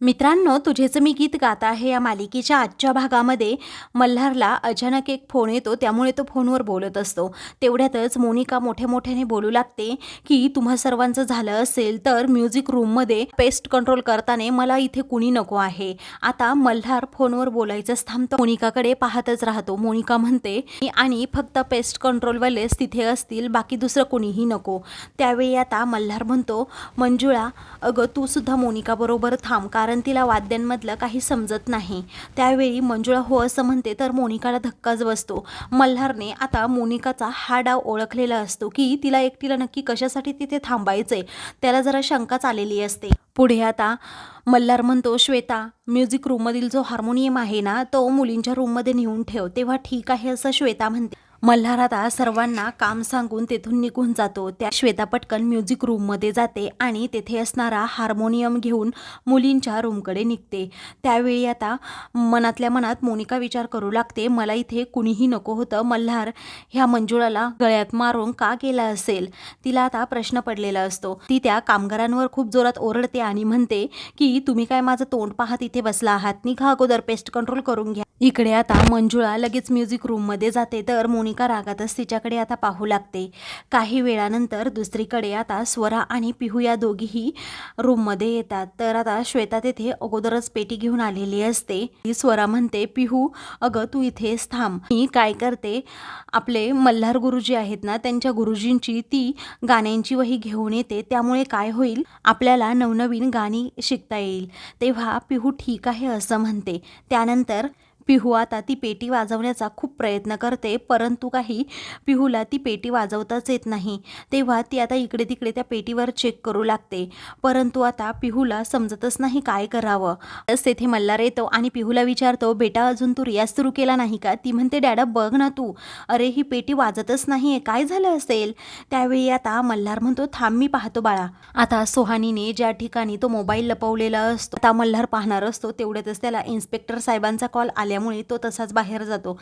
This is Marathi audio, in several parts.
मित्रांनो तुझेच मी गीत गात आहे या मालिकेच्या आजच्या भागामध्ये. मल्हारला अचानक एक फोन येतो त्यामुळे तो फोनवर बोलत असतो. तेवढ्यातच मोनिका मोठ्या मोठ्याने बोलू लागते की तुम्हा सर्वांचं झालं असेल तर म्युझिक रूममध्ये पेस्ट कंट्रोल करताना मला इथे कुणी नको आहे. आता मल्हार फोनवर बोलायचंच थांबतो. मोनिकाकडे पाहतच राहतो. मोनिका म्हणते आणि फक्त पेस्ट कंट्रोलवालेच तिथे असतील बाकी दुसरं कुणीही नको. त्यावेळी आता मल्हार म्हणतो मंजुळा अगं तू सुद्धा मोनिकाबरोबर थांब कारण तिला वाद्यांमधलं काही समजत नाही. त्यावेळी मंजुळा हो असं म्हणते तर मोनिकाला धक्काच बसतो. मल्हारने आता मोनिकाचा हा डाव ओळखलेला असतो की तिला एकटीला नक्की कशासाठी तिथे थांबायचंय? त्याला जरा शंकाच आलेली असते. पुढे आता मल्हार म्हणतो श्वेता म्युझिक रूममधील जो हार्मोनियम आहे ना तो मुलींच्या रूममध्ये नेऊन ठेव. तेव्हा ठीक आहे असं श्वेता म्हणते. मल्हार आता सर्वांना काम सांगून तेथून निघून जातो. त्या श्वेता पटकन म्युझिक रूममध्ये जाते आणि तेथे असणारा हार्मोनियम घेऊन मुलींच्या रूमकडे निघते. त्यावेळी आता मनातल्या मनात मोनिका विचार करू लागते मला इथे कुणीही नको होतं. मल्हार ह्या मंजुळाला गळ्यात मारून का केला असेल? तिला आता प्रश्न पडलेला असतो. ती त्या कामगारांवर खूप जोरात ओरडते आणि म्हणते की तुम्ही काय माझं तोंड पाहत इथे बसला आहात? निघा अगोदर पेस्ट कंट्रोल करून घ्या. इकडे आता मंजुळा लगेच म्युझिक रूममध्ये जाते. तर मोनिका रागातच तिच्याकडे आता पाहू लागते. काही वेळानंतर दुसरीकडे आता स्वरा आणि पिहू या दोघीही रूममध्ये येतात. तर आता श्वेता तेथे अगोदरच पेटी घेऊन आलेली असते. ती स्वरा म्हणते पिहू अगं तू इथेच थांब. मी काय करते आपले मल्हार गुरुजी आहेत ना त्यांच्या गुरुजींची ती गाण्यांची वही घेऊन येते. त्यामुळे काय होईल आपल्याला नवनवीन गाणी शिकता येईल. तेव्हा पिहू ठीक आहे असं म्हणते. त्यानंतर पिहू आता ती पेटी वाजवण्याचा खूप प्रयत्न करते परंतु काही पिहूला ती पेटी वाजवताच येत नाही. तेव्हा ती आता इकडे तिकडे त्या पेटीवर चेक करू लागते. परंतु आता पिहूला समजतच नाही काय करावं. तस तेथे मल्हार येतो आणि पिहूला विचारतो बेटा अजून तू रियाज सुरू केला नाही का? ती म्हणते डॅडा बघ ना तू. अरे ही पेटी वाजतच नाही आहे काय झालं असेल? त्यावेळी आता मल्हार म्हणतो थांब मी पाहतो बाळा. आता सोहानीने ज्या ठिकाणी तो मोबाईल लपवलेला असतो आता मल्हार पाहणार असतो तेवढ्यातच त्याला इन्स्पेक्टर साहेबांचा कॉल असल्यामुळे तो तसाच बाहेर जातो.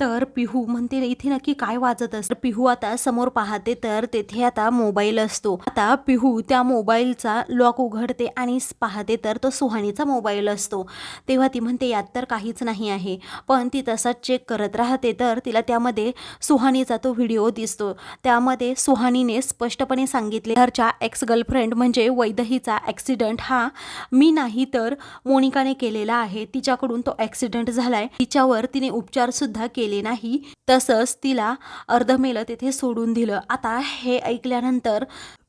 तर पिहू म्हणते इथे नक्की काय वाजत असतं पिहू आता समोर पाहते तर तेथे आता मोबाईल असतो. आता पिहू त्या मोबाईलचा लॉक उघडते आणि पाहते तर तो सुहानीचा मोबाईल असतो. तेव्हा ती म्हणते यात तर काहीच नाही आहे. पण ती तसाच चेक करत राहते तर तिला त्यामध्ये सुहानीचा तो व्हिडिओ दिसतो. त्यामध्ये सुहानीने स्पष्टपणे सांगितले घरच्या एक्स गर्लफ्रेंड म्हणजे वैदहीचा ॲक्सिडंट हा मी नाही तर मोनिकाने केलेला आहे. तिच्याकडून तो ॲक्सिडंट झाला आहे. तिच्यावर तिने उपचार सुद्धा केले नाही. तसंच तिला अर्धमेलं तिथे सोडून दिलं. आता हे ऐकल्यानंतर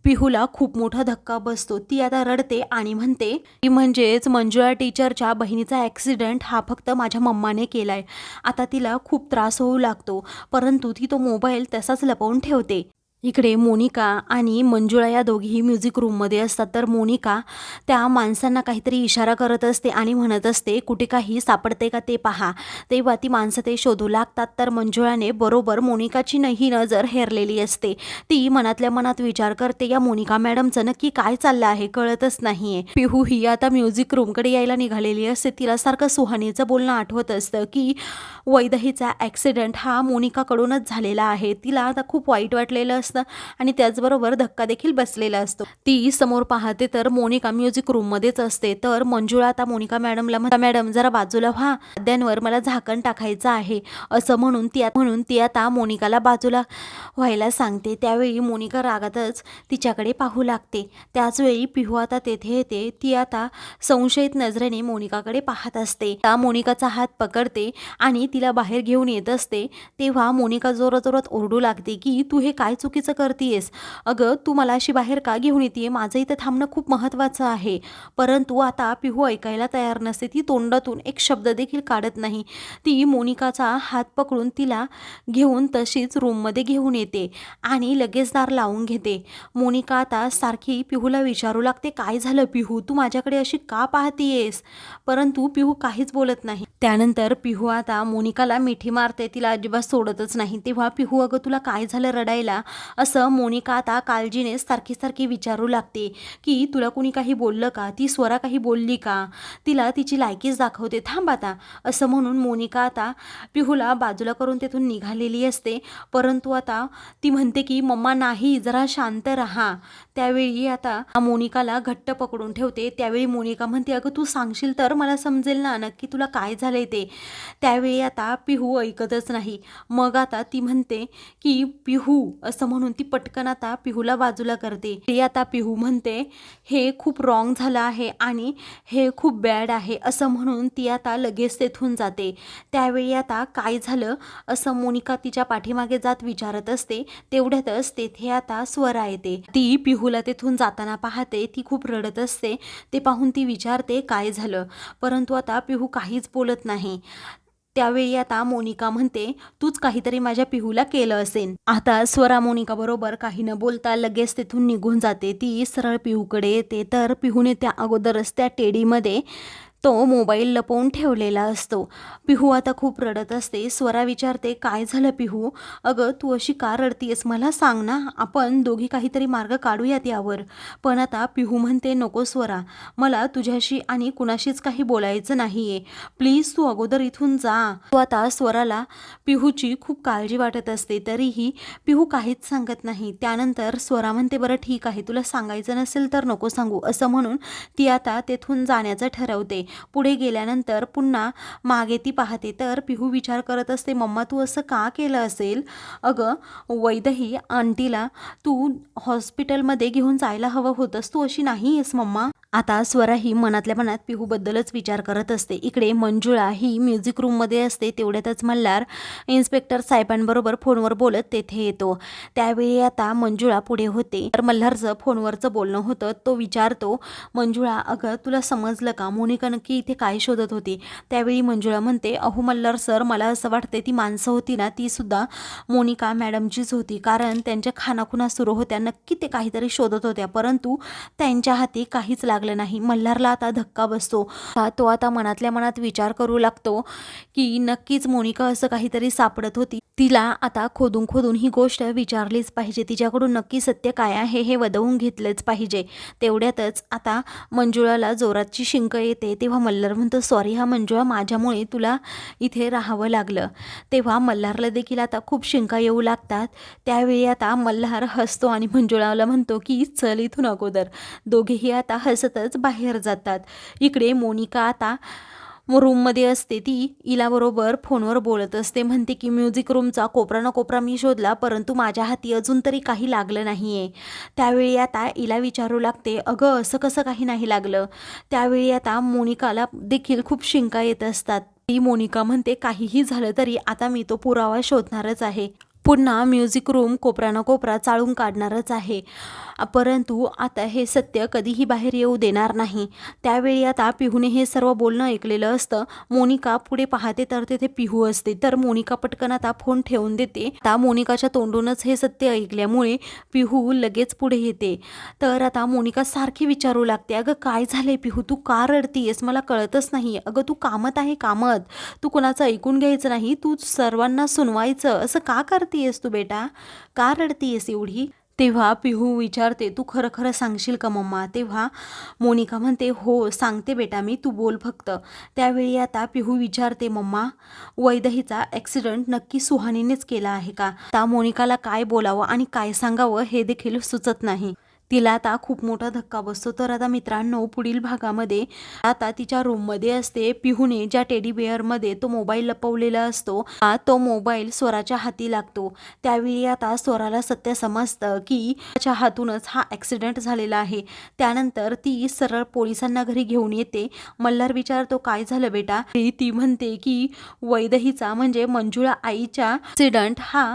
पिहूला खूप मोठा धक्का बसतो. ती आता रडते आणि म्हणते की म्हणजेच मंजुळा टीचरच्या बहिणीचा ॲक्सिडेंट हा फक्त माझ्या मम्माने केलाय. आता तिला खूप त्रास होऊ लागतो. परंतु ती तो मोबाईल तसाच लपवून ठेवते. इकडे मोनिका आणि मंजुळा या दोघीही म्युझिक रूममध्ये असतात. तर मोनिका त्या माणसांना काहीतरी इशारा करत असते आणि म्हणत असते कुठे काही सापडते का ते पहा. तेव्हा ती माणसं ते शोधू लागतात. तर मंजुळाने बरोबर मोनिकाची न- ही नजर हेरलेली असते. ती मनातल्या मनात विचार करते या मोनिका मॅडमचं नक्की काय चाललं आहे कळतच नाहीये. पिहू ही आता म्युझिक रूमकडे यायला निघालेली असते. तिला सारखं सुहानीचं बोलणं आठवत असतं की वैदहीचा ॲक्सिडेंट हा मोनिकाकडूनच झालेला आहे. तिला आता खूप वाईट वाटलेलं असतं. आणि त्याचबरोबर धक्का देखील बसलेला असतो. ती समोर पाहते तर मोनिका म्युझिक रूममध्येच असते. तर मंजुळा आता मोनिका मॅडमला म्हणता मॅडम जरा बाजूला व्हा. वाद्यांवर मला झाकण टाकायचं आहे. असं म्हणून ती म्हणून ती आता मोनिकाला बाजूला व्हायला सांगते. त्यावेळी मोनिका रागातच तिच्याकडे पाहू लागते. त्याचवेळी पिहू आता तेथे येते. ती आता संशयित नजरेने मोनिकाकडे पाहत असते. त्या मोनिकाचा हात पकडते आणि तिला बाहेर घेऊन येत असते. तेव्हा मोनिका जोराजोरात ओरडू लागते की तू हे काय चुकीचं करतीयस? अगं तू मला अशी बाहेर का घेऊन येते माझं इथं थांबणं खूप महत्त्वाचं आहे. परंतु आता पिहू ऐकायला तयार नसते. ती तोंडातून एक शब्द देखील काढत नाही. ती मोनिकाचा हात पकडून तिला घेऊन तशीच रूममध्ये घेऊन येते आणि लगेच दार लावून घेते. मोनिका आता सारखी पिहूला विचारू लागते काय झालं पिहू? तू माझ्याकडे अशी का पाहतीयेस? परंतु पिहू काहीच बोलत नाही. त्यानंतर पिहू आता मोनिकाला मिठी मारते तिला अजिबात सोडतच नाही. तेव्हा पिहू अगं तुला काय झालं रडायला? असं मोनिका आता काळजीने सारखी सारखी विचारू लागते की तुला कोणी काही बोललं का? ती स्वरा काही बोलली का? तिला तिची लायकीच दाखवते. थांब आता. असं म्हणून मोनिका आता पिहूला बाजूला करून तेथून निघालेली असते. परंतु आता ती म्हणते की मम्मा नाही जरा शांत राहा. त्यावेळी आता मोनिकाला घट्ट पकडून ठेवते. त्यावेळी मोनिका म्हणते अगं तू सांगशील तर मला समजेल ना नक्की तुला काय झालं? झाले ते. त्यावेळी आता पिहू ऐकतच नाही. मग आता ती म्हणते की पिहू असं म्हणून ती पटकन आता पिहूला बाजूला करते. ती आता पिहू म्हणते हे खूप रॉंग झालं आहे आणि हे खूप बॅड आहे असं म्हणून ती आता लगेच तेथून जाते. त्यावेळी आता काय झालं असं मोनिका तिच्या पाठीमागे जात विचारत असते. तेवढ्यातच तेथे आता स्वरा येते. ती पिहूला तेथून जाताना पाहते ती खूप रडत असते. ते पाहून ती विचारते काय झालं? परंतु आता पिहू काहीच बोलत नाही. त्यावेळी आता मोनिका म्हणते तूच काहीतरी माझ्या पिहूला केलं असेल. आता स्वरा मोनिका बरोबर काही न बोलता लगेच तिथून निघून जाते. ती सरळ पिहूकडे येते. तर पिहूने त्या अगोदरच त्या टेडीमध्ये तो मोबाईल लपवून ठेवलेला असतो. पिहू आता खूप रडत असते. स्वरा विचारते काय झालं पिहू? अगं तू अशी का रडतीयस? मला सांग ना. आपण दोघी काहीतरी मार्ग काढूयात यावर. पण आता पिहू म्हणते नको स्वरा. मला तुझ्याशी आणि कुणाशीच काही बोलायचं नाहीये. प्लीज तू अगोदर इथून जा. तू आता स्वराला पिहूची खूप काळजी वाटत असते. तरीही पिहू काहीच सांगत नाही. त्यानंतर स्वरा म्हणते बरं ठीक आहे. तुला सांगायचं नसेल तर नको सांगू. असं म्हणून ती आता तेथून जाण्याचं ठरवते. पुढे गेल्यानंतर पुन्हा मागे ती पाहते. तर पिहू विचार करत असते मम्मा तू असं का केलं असेल? अगं वैदही आंटीला तू हॉस्पिटलमध्ये घेऊन जायला हवं होतंस. तू अशी नाही आहेस मम्मा. आता स्वरा ही मनातल्या मनात पिहूबद्दलच विचार करत असते. इकडे मंजुळा ही म्युझिक रूममध्ये असते तेवढ्यातच मल्हार इन्स्पेक्टर साहेबांबरोबर फोनवर बोलत तेथे येतो. त्यावेळी आता मंजुळा पुढे होते. तर मल्हारचं फोनवरचं बोलणं होतं तो विचारतो मंजुळा अगं तुला समजलं का? मोनिका नक्की इथे काय शोधत होती? त्यावेळी मंजुळा म्हणते अहो मल्हार सर मला असं वाटते ती माणसं होती ना ती सुद्धा मोनिका मॅडमचीच होती. कारण त्यांच्या खानाखुना सुरू होत्या नक्की ते काहीतरी शोधत होत्या. परंतु त्यांच्या हाती काहीच लागलं नाही. मल्हारला आता धक्का बसतो. हा तो आता मनातल्या मनात विचार करू लागतो की नक्कीच मोनिका असं काहीतरी सापडत होती. तिला आता खोदून खोदून ही गोष्ट विचारलीच पाहिजे. तिच्याकडून नक्की सत्य काय आहे हे वदवून घेतलंच पाहिजे. तेवढ्यातच आता मंजुळाला जोराची शिंक येते. तेव्हा मल्हार म्हणतो सॉरी हा मंजुळा माझ्यामुळे तुला इथे राहावं लागलं. तेव्हा मल्हारला देखील आता खूप शिंका येऊ लागतात. त्यावेळी आता मल्हार हसतो आणि मंजुळाला म्हणतो की चल इथून अगोदर. दोघेही आता हसतच बाहेर जातात. इकडे मोनिका आता रूममध्ये असते ती. इलाबरोबर फोनवर बोलत असते. म्हणते की म्युझिक रूमचा कोपरा ना कोपरा मी शोधला परंतु माझ्या हाती अजून तरी काही लागलं नाही आहे त्यावेळी आता इला विचारू लागते अगं असं कसं काही नाही लागलं? त्यावेळी आता मोनिकाला देखील खूप शिंका येत असतात. ती मोनिका म्हणते काहीही झालं तरी आता मी तो पुरावा शोधणारच आहे. पुन्हा म्युझिक रूम कोपरा ना कोपरा चाळून काढणारच आहे. परंतु आता हे सत्य कधीही बाहेर येऊ देणार नाही. त्यावेळी आता पिहूने हे सर्व बोलणं ऐकलेलं असतं. मोनिका पुढे पाहते तर तेथे पिहू असते. तर मोनिका पटकन आता फोन ठेवून देते. आता मोनिकाच्या तोंडूनच हे सत्य ऐकल्यामुळे पिहू लगेच पुढे येते. तर आता मोनिका सारखी विचारू लागते अगं काय झालंय पिहू? तू का रडतीयस? मला कळतच नाही अगं तू कामत आहे कामत. तू कोणाचं ऐकून घ्यायचं नाही. तू सर्वांना सुनवायचं. असं का करतीयस तू बेटा? का रडतीयस एवढी? तेव्हा पिहू विचारते तू खरं खरं सांगशील का मम्मा? तेव्हा मोनिका म्हणते हो सांगते बेटा मी तू बोल फक्त. त्यावेळी आता पिहू विचारते मम्मा वैदहीचा ॲक्सिडंट नक्की सुहानीनेच केला आहे का? आता मोनिकाला काय बोलावं आणि काय सांगावं हे देखील सुचत नाही. तिला आता खूप मोठा धक्का बसतो. तर आता मित्रांनो पुढील भागामध्ये आता तिच्या रूममध्ये असते पिहूने ज्या टेडी बेअरमध्ये तो मोबाईल लपवलेला असतो. तो मोबाईल स्वराच्या हाती लागतो. त्यावेळी आता स्वराला सत्य समजतं की त्याच्या हातूनच हा ॲक्सिडेंट झालेला आहे. त्यानंतर ती सरळ पोलिसांना घरी घेऊन येते. मल्हार विचारतो काय झालं बेटा? ती म्हणते की वैदहीचा म्हणजे मंजुळा आईच्या ॲक्सिडंट हा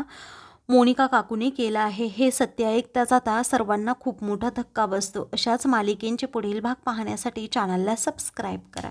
मोनिका काकूने केला आहे. हे सत्य ऐकताच आता सर्वांना खूप मोठा धक्का बसतो. अशाच मालिकेंचे पुढील भाग पाहण्यासाठी चॅनलला सबस्क्राईब करा.